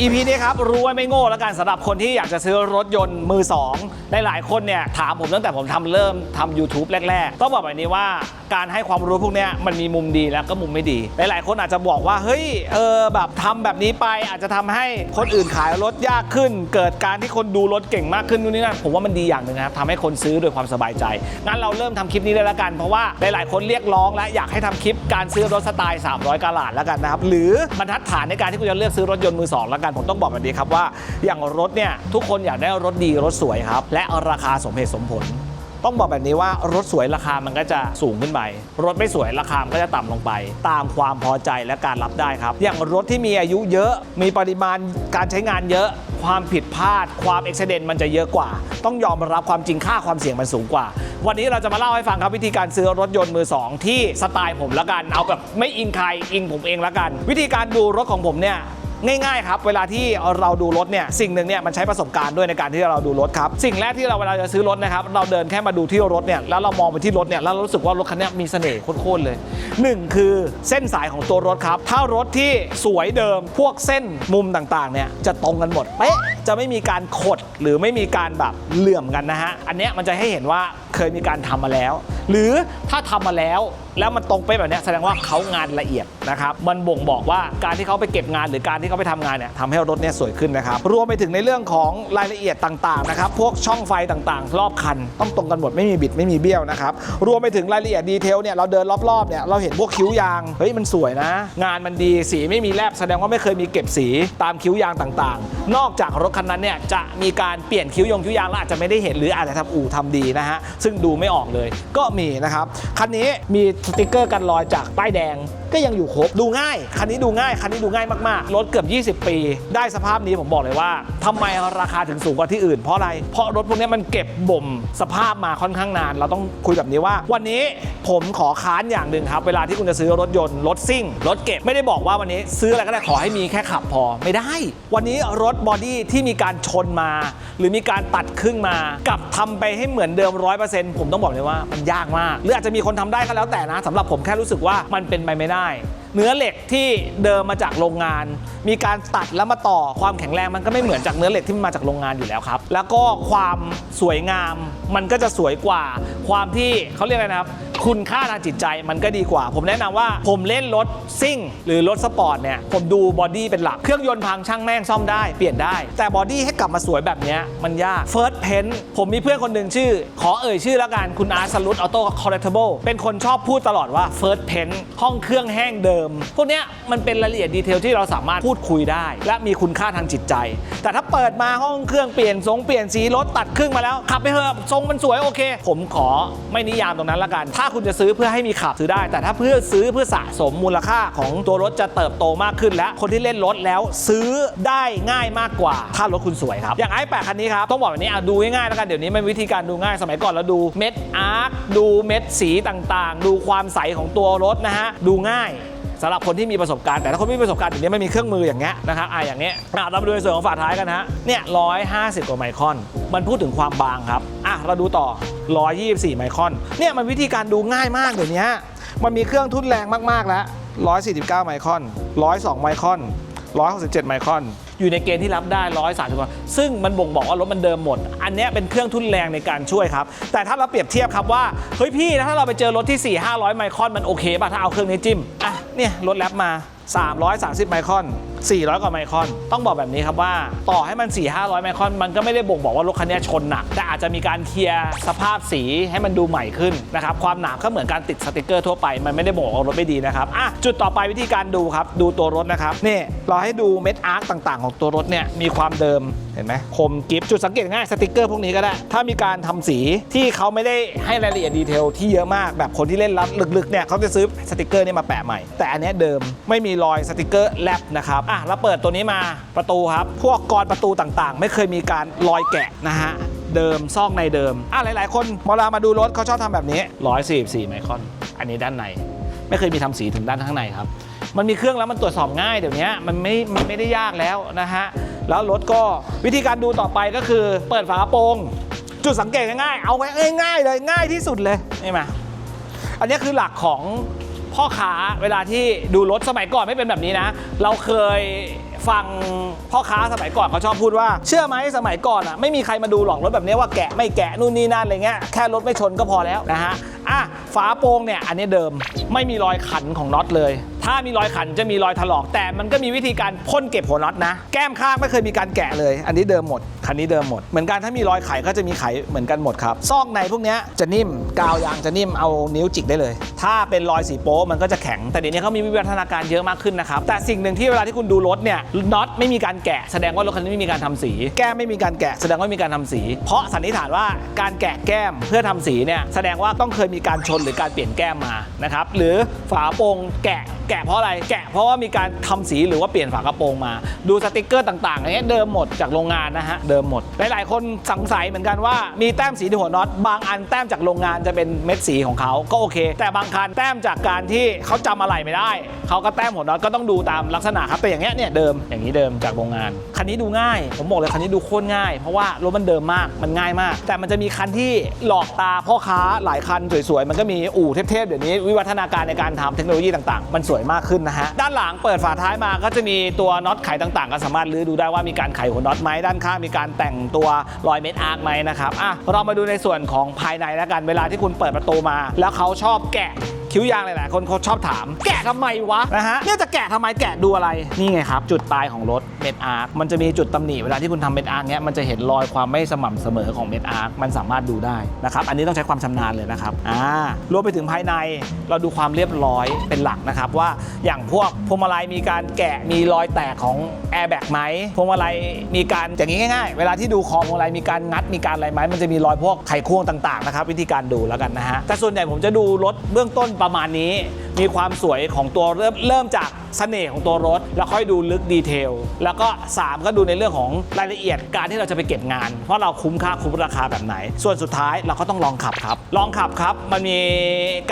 EP นี้ครับ รู้ไว้ไม่โง่แล้วกันสำหรับคนที่อยากจะซื้อรถยนต์มือสองหลายๆคนเนี่ยถามผมตั้งแต่ผมทำเริ่มทำ YouTube แรก ๆ ต้องบอกแบบนี้ว่าการให้ความรู้พวกเนี้ยมันมีมุมดีแล้วก็มุมไม่ดี หลาย ๆ คนอาจจะบอกว่าเฮ้ยเออแบบทำแบบนี้ไปอาจจะทำให้คนอื่นขายรถยากขึ้น เกิดการที่คนดูรถเก่งมากขึ้นนู่นนี่นั่นผมว่ามันดีอย่างหนึ่งนะครับทำให้คนซื้อโดยความสบายใจงั้นเราเริ่มทำคลิปนี้เลยละกันเพราะว่าหลาย ๆ คนเรียกร้องและอยากให้ทำคลิปการซื้อรถสไตล์ 300กาลาดแล้วกันนะครับหรือบรรทัดฐานในการที่คุณจะเลือกซื้อรถยนต์มือสองแล้วกันผมต้องบอกแบบนี้ครับว่าอย่างรถเนี่ยทุกคนอยากได้รถดีรถสวยครับ และราคาสมเหตุสมผล ต้องบอกแบบนี้ว่ารถสวยราคามันก็จะสูงขึ้นไป รถไม่สวยราคามันก็จะต่ำลงไป ตามความพอใจและการรับได้ครับ อย่างรถที่มีอายุเยอะมีปริมาณการใช้งานเยอะความผิดพลาด ความเอ็กซิเดนต์มันจะเยอะกว่า ต้องยอมรับความจริงค่าความเสี่ยงมันสูงกว่า วันนี้เราจะมาเล่าให้ฟังครับวิธีการซื้อรถยนต์มือสองที่สไตล์ผมละกัน เอาแบบไม่อิงใครอิงผมเองละกัน วิธีการดูรถของผมเนี่ย ง่ายๆครับ เวลาที่เราดูรถเนี่ยสิ่งหนึ่งเนี่ยมันใช้ประสบการณ์ด้วยในการที่เราดูรถครับ สิ่งแรกที่เราเวลาจะซื้อรถนะครับ เราเดินแค่มาดูที่รถเนี่ยแล้วเรามองไปที่รถเนี่ยแล้วเรารู้สึกว่ารถคันนี้มีเสน่ห์โคตรๆเลยหนึ่งคือเส้นสายของตัวรถครับถ้ารถที่สวยเดิมพวกเส้นมุมต่างๆเนี่ยจะตรงกันหมดเป๊ะจะไม่มีการขดหรือไม่มีการแบบเหลื่อมกันนะฮะอันเนี้ยมันจะให้เห็นว่าเคยมีการทำมาแล้ว หรือถ้าทำมาแล้ว แล้วมันตรงเป๊ะแบบนี้แสดงว่าเขางานละเอียดนะครับมันบ่งบอกว่าการที่เขาไปเก็บงานหรือการที่เขาไปทำงานเนี่ยทำให้รถเนี่ยสวยขึ้นนะครับรวมไปถึงในเรื่องของรายละเอียดต่างๆนะครับพวกช่องไฟต่างๆ รอบคัน ต้องตรงกันหมดไม่มีบิดไม่มีเบี้ยวนะครับรวมไปถึงรายละเอียดดีเทลเนี่ยเราเดินรอบๆเนี่ยเราเห็นพวกคิ้วยางเฮ้ยมันสวยนะ งานมันดีสีไม่มีแลบแสดงว่าไม่เคยมีเก็บสีตามคิ้วยางต่างๆ นอกจากรถคันนั้นเนี่ยจะมีการเปลี่ยนคิ้วยงคิ้วยางแล้วอาจจะไม่ได้เห็นหรืออาจจะทำอู่ทำดีนะฮะซึ่งดูไม่ออกเลยก็มีนะครับคันนี้มีสติกเกอร์กันรอยจากป้ายแดงก็ยังอยู่ครบดูง่าย คันนี้ดูง่าย คันนี้ดูง่ายมากๆ รถเกือบ 20 ปี ได้สภาพนี้ผมบอกเลยว่าทำไมราคาถึงสูงกว่าที่อื่น เพราะอะไร เพราะรถพวกนี้มันเก็บบ่มสภาพมาค่อนข้างนาน เราต้องคุยแบบนี้ว่า วันนี้ผมขอค้านอย่างหนึ่งครับ เวลาที่คุณจะซื้อรถยนต์รถซิ่ง รถเก็บไม่ได้บอกว่าวันนี้ซื้ออะไรก็ได้ขอให้มีแค่ขับพอไม่ได้ วันนี้รถบอดี้ที่มีการชนมา หรือมีการตัดครึ่งมากับทำไปให้เหมือนเดิม100%ผมต้องบอกเลยว่ามันยากมาก หรืออาจจะมีคนทำได้ก็แล้วแต่นะสำหรับผมแค่รู้สึกว่ามันเป็นไปไม่ได้เนื้อเหล็กที่เดิมมาจากโรงงาน มีการตัดแล้วมาต่อความแข็งแรงมันก็ไม่เหมือนจากเนื้อเหล็กที่มันมาจากโรงงานอยู่แล้วครับ แล้วก็ความสวยงามมันก็จะสวยกว่าความที่เขาเรียกอะไรนะครับคุณค่าทางจิตใจมันก็ดีกว่า ผมแนะนำว่าผมเล่นรถซิ่ง หรือรถสปอร์ตเนี่ยผมดูบอดี้เป็นหลัก เครื่องยนต์พังช่างแม่งซ่อมได้เปลี่ยนได้ แต่บอดี้ให้กลับมาสวยแบบนี้มันยาก First Paint ผมมีเพื่อนคนหนึ่งชื่อ ขอเอ่ยชื่อแล้วกันคุณอาร์ตสลุตออโต้คอร์เรทเบิลเป็นคนชอบพูดตลอดว่า First Paint ห้องเครื่องแห้งเดิม พวกเนี้ยมันเป็นรายละเอียดดีเทลที่เราสามารถพูดคุยได้ และมีคุณค่าทางจิตใจ แต่ถ้าเปิดมาห้องเครื่องเปลี่ยนทรงเปลี่ยนสีรถตัดครึ่งมาแล้วขับไปเถอะทรงมันสวยโอเค ผมขอไม่นิยามตรงนั้นละกันถ้าาคุณจะซื้อเพื่อให้มีขับซื้อได้ แต่ถ้าเพื่อซื้อเพื่อสะสมมูลค่าของตัวรถจะเติบโตมากขึ้น และคนที่เล่นรถแล้วซื้อได้ง่ายมากกว่า ถ้ารถคุณสวยครับ อย่างไอ้แปดคันนี้ครับ ต้องบอกแบบนี้อะดูง่ายๆแล้วกันเดี๋ยวนี้มันวิธีการดูง่ายสมัยก่อนเราดูเม็ดอาร์คดูเม็ดสีต่างๆ ดูความใสของตัวรถนะฮะดูง่ายสำหรับคนที่มีประสบการณ์แต่ถ้าคนไม่มีประสบการณ์อย่างนี้ไม่มีเครื่องมืออย่างเงี้ยนะครับอะอย่างเงี้ยเรามาดูในส่วนของฝาท้ายกันฮะเนี่ยร้อยห้าสิบกว่าไมครอน มันพูดถึงความบางครับ อะ เราดูต่อ 124 ไมครอน เนี่ยมันวิธีการดูง่ายมากเดี๋ยวนี้ มันมีเครื่องทุ่นแรงมาก ๆ แล้ว 149 ไมครอน 102 ไมครอน 167 ไมครอน อยู่ในเกณฑ์ที่รับได้ 130กว่าซึ่งมันบ่งบอกว่ารถมันเดิมหมด อันเนี้ยเป็นเครื่องทุ่นแรงในการช่วยครับ แต่ถ้าเราเปรียบเทียบครับว่า เฮ้ยพี่ ถ้าเราไปเจอรถที่ 4 500 ไมครอน มันโอเคป่ะ ถ้าเอาเครื่องนี้จิ้ม อะ เนี่ย รถแรปมา 330 ไมครอน 400 กว่าไมครอน ต้องบอกแบบนี้ครับว่า ต่อให้มัน 4 500 ไมครอน มันก็ไม่ได้บ่งบอกว่ารถคันนี้ชนหนัก แต่อาจจะมีการเคลียร์สภาพสีให้มันดูใหม่ขึ้นนะครับ ความหนาก็เหมือนการติดสติกเกอร์ทั่วไป มันไม่ได้บอกว่ารถไม่ดีนะครับอะจุดต่อไปวิธีการดูครับ ดูตัวรถนะครับ นี่เราให้ดูเม็ดอาร์คต่างๆ ของตัวรถเนี่ย มีความเดิม เห็นไหมคมกิฟจุดสังเกตง่ายสติกเกอร์พวกนี้ก็ได้ ถ้ามีการทำสีที่เขาไม่ได้ให้รายละเอียดดีเทลที่เยอะมากแบบคนที่เล่นรัดลึกๆเนี่ยเขาจะซื้อสติกเกอร์นี่มาแปะใหม่ แต่อันนี้เดิมไม่มีรอยสติกเกอร์แลบนะครับอะแล้วเปิดตัวนี้มาประตูครับ พวกกรประตูต่างๆ ไม่เคยมีการรอยแกะนะฮะเดิมซอกในเดิมอะหลายๆ คนเวลามาดูรถเขาชอบทำแบบนี้ 144 ไมครอน อันนี้ด้านใน ไม่เคยมีทำสีถึงด้านข้างในครับมันมีเครื่องแล้วมันตรวจสอบง่ายเดี๋ยวนี้มันไม่มันไม่ได้ยากแล้วนะฮะแล้วรถก็วิธีการดูต่อไปก็คือ เปิดฝากระโปรงจุดสังเกตง่ายๆเอาไว้ง่ายๆเลยง่ายที่สุดเลยนี่มาอันนี้คือหลักของ พ่อค้าเวลาที่ดูรถสมัยก่อนไม่เป็นแบบนี้นะ เราเคยฟังพ่อค้าสมัยก่อนเขาชอบพูดว่า เชื่อไหมสมัยก่อนอะไม่มีใครมาดูหรอกรถแบบนี้ว่าแกะไม่แกะนู่นนี่นั่นอะไรเงี้ยแค่รถไม่ชนก็พอแล้วนะฮะอะฝาโปรงเนี่ยอันนี้เดิมไม่มีรอยขันของน็อตเลย ถ้ามีรอยขันจะมีรอยถลอก แต่มันก็มีวิธีการพ่นเก็บหัวน็อตนะ แก้มข้างไม่เคยมีการแกะเลย อันนี้เดิมหมด คันนี้เดิมหมด เหมือนกันถ้ามีรอยไขก็จะมีไขเหมือนกันหมดครับ ซอกในพวกนี้จะนิ่ม กาวยางจะนิ่ม เอานิ้วจิกได้เลย ถ้าเป็นรอยสีโป๊มันก็จะแข็ง แต่เดี๋ยวนี้เขามีวิวัฒนาการเยอะมากขึ้นนะครับ แต่สิ่งหนึ่งที่เวลาที่คุณดูรถเนี่ย น็อตไม่มีการแกะ แสดงว่ารถคันนี้ไม่มีการทำสี แก้มไม่มีการแกะ แสดงว่ามีการทำสี เพราะสันนิษฐานว่าการแกะแก้มเพื่อทำสีเนี่ย แสดงว่าต้องเคยมีการชนหรือการเปลี่ยนแก้มมา นะครับ หรือฝาโปรงแกะแกะเพราะอะไร แกะเพราะว่ามีการทำสีหรือว่าเปลี่ยนฝากระโปรงมา ดูสติกเกอร์ต่างๆอย่างนี้เดิมหมดจากโรงงานนะฮะ เดิมหมด หลายๆ คนสงสัยเหมือนกันว่ามีแต้มสีที่หัวน็อต บางอันแต้มจากโรงงานจะเป็นเม็ดสีของเขาก็โอเค แต่บางคันแต้มจากการที่เขาจำอะไรไม่ได้ เขาก็แต้มหัวน็อตก็ต้องดูตามลักษณะครับ แต่อย่างเงี้ยเนี่ยเดิม อย่างนี้เดิมจากโรงงาน คันนี้ดูง่าย ผมบอกเลยคันนี้ดูโคตรง่าย เพราะว่ารถมันเดิมมาก มันง่ายมาก แต่มันจะมีคันที่หลอกตาพ่อค้าหลายคันสวยๆ มันก็มีอู่เทพๆเดี๋ยวนี้วิวัฒนาการในการทำเทคโนโลยีต่างๆ มันสวยมากขึ้นนะฮะด้านหลังเปิดฝาท้ายมาก็จะมีตัวน็อตไขต่างๆ ก็สามารถลื้อดูได้ว่ามีการไขหัวน็อตไหมด้านข้างมีการแต่งตัวรอยเม็ดอาร์คไหมนะครับอะเรามาดูในส่วนของภายในแล้วกันเวลาที่คุณเปิดประตูมา แล้วเขาชอบแกะ คิ้วยางหลายๆคนเขาชอบถาม แกะทำไมวะนะฮะเนี่ยจะแกะทำไมแกะดูอะไรนี่ไงครับ จุดตายของรถเม็ดอาร์คมันจะมีจุดตำหนิเวลาที่คุณทำเม็ดอาร์คเนี้ยมันจะเห็นรอยความไม่สม่ำเสมอของเม็ดอาร์คมันสามารถดูได้นะครับอันนี้ต้องใช้ความชำนาญเลยนะครับอ่ารวมไปถึงภายในเราดูความเรียบร้อยเป็นหลักนะครับว่าอย่างพวกพวงมาลัยมีการแกะมีรอยแตกของแอร์แบ็กไหมพวงมาลัยมีการอย่างนี้ง่ายๆ เวลาที่ดูคอพวงมาลัยมีการงัดมีการอะไรไหมมันจะมีรอยพวกไขควงต่างๆนะครับวิธีการดูแล้วกันนะฮะแต่ส่วนใหญ่ผมจะดูรถเบื้องต้นประประมาณนี้ มีความสวยของตัวเริ่มเริ่มจากเสน่ห์ของตัวรถ แล้วค่อยดูลึกดีเทล แล้วก็ 3 ก็ดูในเรื่องของรายละเอียดการที่เราจะไปเก็บงานเพราะเราคุ้มค่าคุ้มราคาแบบไหน ส่วนสุดท้ายเราก็ต้องลองขับครับ ลองขับครับ มันมี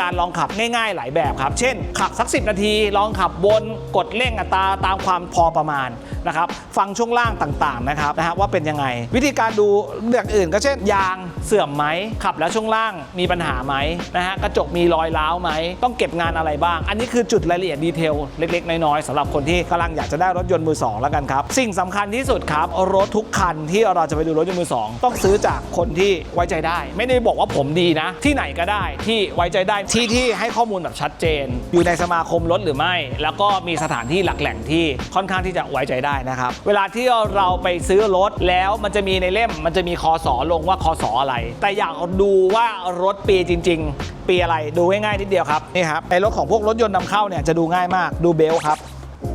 การลองขับง่ายๆ หลายแบบครับ เช่น ขับสัก 10 นาที ลองขับบนกดเร่งอัตราตามความพอประมาณนะครับฟังช่วงล่างต่างๆนะครับนะฮะว่าเป็นยังไง วิธีการดูอย่างอื่น ก็เช่น ยางเสื่อมไหมขับแล้วช่วงล่างมีปัญหาไหมนะฮะกระจกมีรอยร้าวไหมต้องเก็บงานอะไรบ้าง อันนี้คือจุดรายละเอียดดีเทลเล็กๆ น้อยๆสำหรับคนที่กำลังอยากจะได้รถยนต์มือสองแล้วกันครับ สิ่งสำคัญที่สุดครับ รถทุกคันที่เราจะไปดูรถยนต์มือสองต้องซื้อจากคนที่ไว้ใจได้ ไม่ได้บอกว่าผมดีนะ ที่ไหนก็ได้ที่ไว้ใจได้ที่ที่ให้ข้อมูลแบบชัดเจน อยู่ในสมาคมรถหรือไม่ แล้วก็มีสถานที่หลักแหล่งที่ค่อนข้างที่จะไว้ใจได้นะครับเวลาที่เราไปซื้อรถแล้วมันจะมีในเล่ม มันจะมีคอสอลงว่าคอสออะไร แต่อยากดูว่ารถปีจริง ๆ ปีอะไรดูง่ายๆนิดเดียวครับนี่ครับในรถของพวกรถยนต์นำเข้าเนี่ยจะดูง่ายมากดูเบลต์ครับ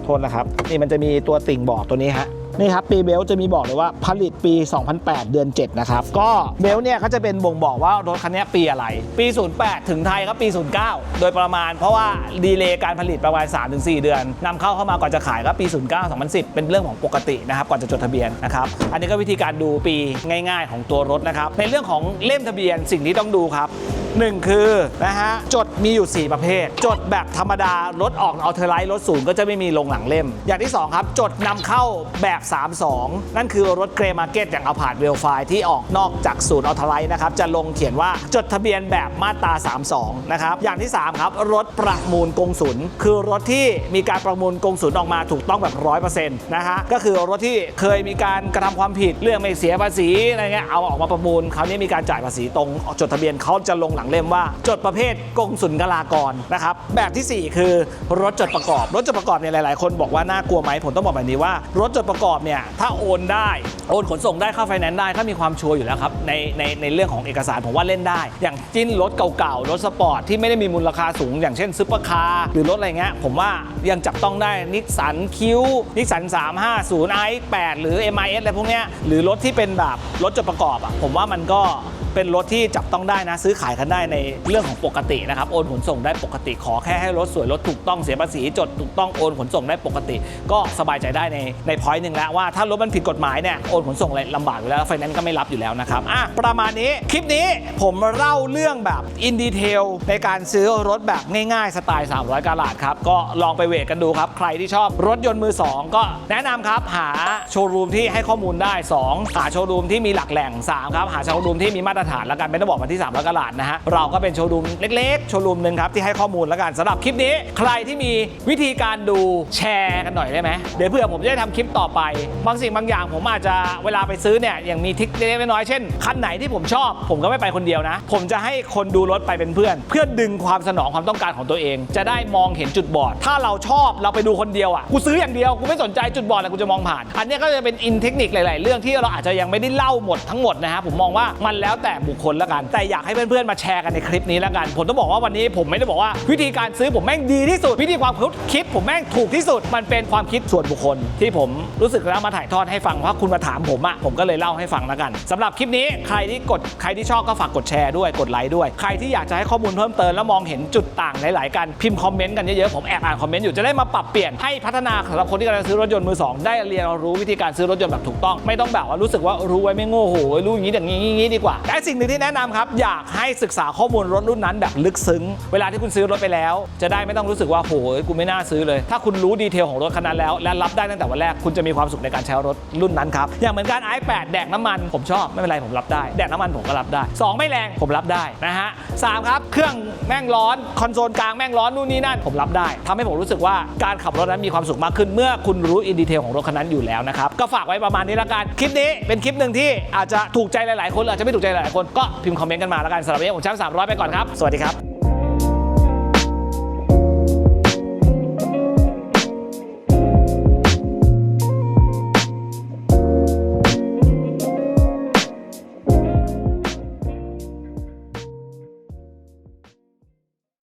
โทษนะครับนี่มันจะมีตัวติ่งบอกตัวนี้ฮะนี่ครับปีเบลจะมีบอกเลยว่าผลิตปี 2008 เดือน 7 นะครับ ก็เบลเนี่ยเขาจะเป็นบ่งบอกว่ารถคันนี้ปีอะไร ปี 08 ถึงไทยครับปี 09 โดยประมาณเพราะว่าดีเลย์การผลิตประมาณ 3-4 เดือนนำเข้าเข้ามาก่อนจะขายก็ปี 09 2010 เป็นเรื่องของปกตินะครับก่อนจะจดทะเบียนนะครับ อันนี้ก็วิธีการดูปีง่าย ๆ ของตัวรถนะครับในเรื่องของเล่มทะเบียนสิ่งที่ต้องดูครับหนึ่งคือนะฮะจดมีอยู่ 4 ประเภท จดแบบธรรมดารถออกเอาเทอร์ไลท์รถศูนย์ก็จะไม่มีลงหลังเล่ม อย่างที่ 2 ครับ จดนำเข้าแบบ 32 นั่นคือรถเกรมาร์เก็ตอย่างเอาผ่านเวลไฟที่ออกนอกจากศูนย์เอาเทอร์ไลท์นะครับจะลงเขียนว่าจดทะเบียนแบบมาตรา 32 นะครับ อย่างที่ 3 ครับ รถประมูลกงสุลคือรถที่มีการประมูลกงสุลออกมาถูกต้องแบบ100%นะฮะก็คือรถที่เคยมีการกระทำความผิดเรื่องไม่เสียภาษีอะไรเงี้ยเอาออกมาประมูลคราวนี้มีการจ่ายภาษีตรงจดทะเบียนเขาจะลงหลังเล่มว่า จดประเภทกงสุลกลากรนะครับแบบทีสี่ 4 คือรถจดประกอบ รถจดประกอบเนี่ยหลาย ๆ คนบอกว่าน่ากลัวไหมผมต้องบอกแบบนี้ว่า รถจดประกอบเนี่ยถ้าโอนได้โอนขนส่งได้เข้าไฟแนนซ์ได้ถ้ามีความชัวร์อยู่แล้วครับในในในเรื่องของเอกสารผมว่าเล่นได้ อย่างจิ้นรถเก่าๆรถสปอร์ตที่ไม่ได้มีมูลค่าสูง อย่างเช่นซุปเปอร์คาร์หรือรถอะไรเงี้ยผมว่ายังจับต้องได้นิสสันคิวนิสสัน350 i 8หรือ MIS อะไรพวกเนี้ยหรือรถที่เป็นแบบรถจดประกอบอะผมว่ามันก็ เป็นรถที่จับต้องได้นะ ซื้อขายกันได้ในเรื่องของปกตินะครับ โอนขนส่งได้ปกติ ขอแค่ให้รถสวยรถถูกต้องเสียภาษีจดถูกต้องโอนขนส่งได้ปกติ ก็สบายใจได้ในในพอยต์หนึ่งแล้วว่าถ้ารถมันผิดกฎหมายเนี่ยโอนขนส่งอะไรลำบากอยู่แล้วไฟแนนซ์ก็ไม่รับอยู่แล้วนะครับอะประมาณนี้คลิปนี้ผมเล่าเรื่องแบบอินดีเทลในการซื้อรถแบบง่ายๆสไตล์ 300กาลาดครับก็ลองไปเวทกันดูครับใครที่ชอบรถยนต์มือสองก็แนะนำครับหาโชว์รูมที่ให้ข้อมูลได้สองหาโชว์รูมที่มีหลักแหล่งสามครับหาโชว์รูมที่มีมาตรตรฐานแล้วกันไม่ต้องบอกวันที่3แล้วกลาดนะฮะเราก็เป็นโชว์รูมเล็กๆ โชว์รูมหนึ่งครับที่ให้ข้อมูลแล้วกันสำหรับคลิปนี้ ใครที่มีวิธีการดูแชร์กันหน่อยได้ไหมเดี๋ยวเผื่อผมจะได้ทำคลิปต่อไป บางสิ่งบางอย่างผมอาจจะเวลาไปซื้อเนี่ยอย่างมีทริคเล็กๆน้อยๆเช่นคันไหนที่ผมชอบ ผมก็ไม่ไปคนเดียวนะ ผมจะให้คนดูรถไปเป็นเพื่อน เพื่อดึงความสนองความต้องการของตัวเอง จะได้มองเห็นจุดบอด ถ้าเราชอบเราไปดูคนเดียวอะกูซื้ออย่างเดียวกูไม่สนใจจุดบอดอะไรกูจะมองผ่าน อันนี้ก็จะเป็นอินเทคนิคหลาย ๆ เรื่องที่เราอาจจะยังไม่ได้เล่าหมดทั้งหมดนะฮะผมมองว่ามันแล้วแแต่บุคคลล้วกัน แต่อยากให้เพื่อนๆมาแชร์กันในคลิปนี้ล้วกัน ผมต้องบอกว่าวันนี้ผมไม่ได้บอกว่า วิธีการซื้อผมแม่งดีที่สุด วิธีความคิดผมแม่งถูกที่สุด มันเป็นความคิดส่วนบุคคล ที่ผมรู้สึกแล้วมาถ่ายทอดให้ฟังเพราะคุณมาถามผมอะผมก็เลยเล่าให้ฟังล้วกันสำหรับคลิปนี้ใครที่กดใครที่ชอบก็ฝากกดแชร์ด้วยกดไลค์ด้วย ใครที่อยากจะให้ข้อมูลเพิ่มเติมแล้วมองเห็นจุดต่างหลายๆกันพิมพ์คอมเมนต์กันเยอะๆผมแอบอ่านคอมเมนต์อยู่จะได้มาปรับเปลี่ยนให้พัฒนาสำหรับคนที่กำลังซื้อรถยนต์มือสองได้เรียนรู้วิธีการซื้อรถยนต์แบบถูกต้อง ไม่ต้องแบบว่ารู้สึกว่ารู้ไว้ไม่โง่โหรู้อย่างนี้อย่างนี้ดีกว่าแต่สิ่งหนึ่งที่แนะนำครับ อยากให้ศึกษาข้อมูลรถรุ่นนั้นแบบลึกซึ้ง เวลาที่คุณซื้อรถไปแล้ว จะได้ไม่ต้องรู้สึกว่าโหยกูไม่น่าซื้อเลย ถ้าคุณรู้ดีเทลของรถคันนั้นแล้ว และรับได้ตั้งแต่วันแรกคุณจะมีความสุขในการใช้รถรุ่นนั้นครับอย่างเหมือนกัน i8 แดกน้ำมันผมชอบไม่เป็นไรผมรับได้ แดกน้ำมันผมก็รับได้สองไม่แรงผมรับได้นะฮะสามครับเครื่องแม่งร้อนคอนโซลกลางแม่งร้อนนู่นนี่นั่นผมรับได้ทำให้ผมรู้สึกว่าการขับรถนั้นมีความสุขมากขึ้นเมื่อคุณรู้อินดีเทลของรถคันนั้นอยู่แล้วนะครับก็ฝากไว้ประมาณนี้ละกันคลิปนี้เป็นคลิปหนึ่งที่อาจจะถูกใจหลายๆ คนหรืออาจจะไม่ถูกใจหลายๆคนก็พิมพ์คอมเมนต์กันมาแล้วกันสำหรับวันนี้ผมแชมป์300 ไปก่อนครับ สวัสดีครับ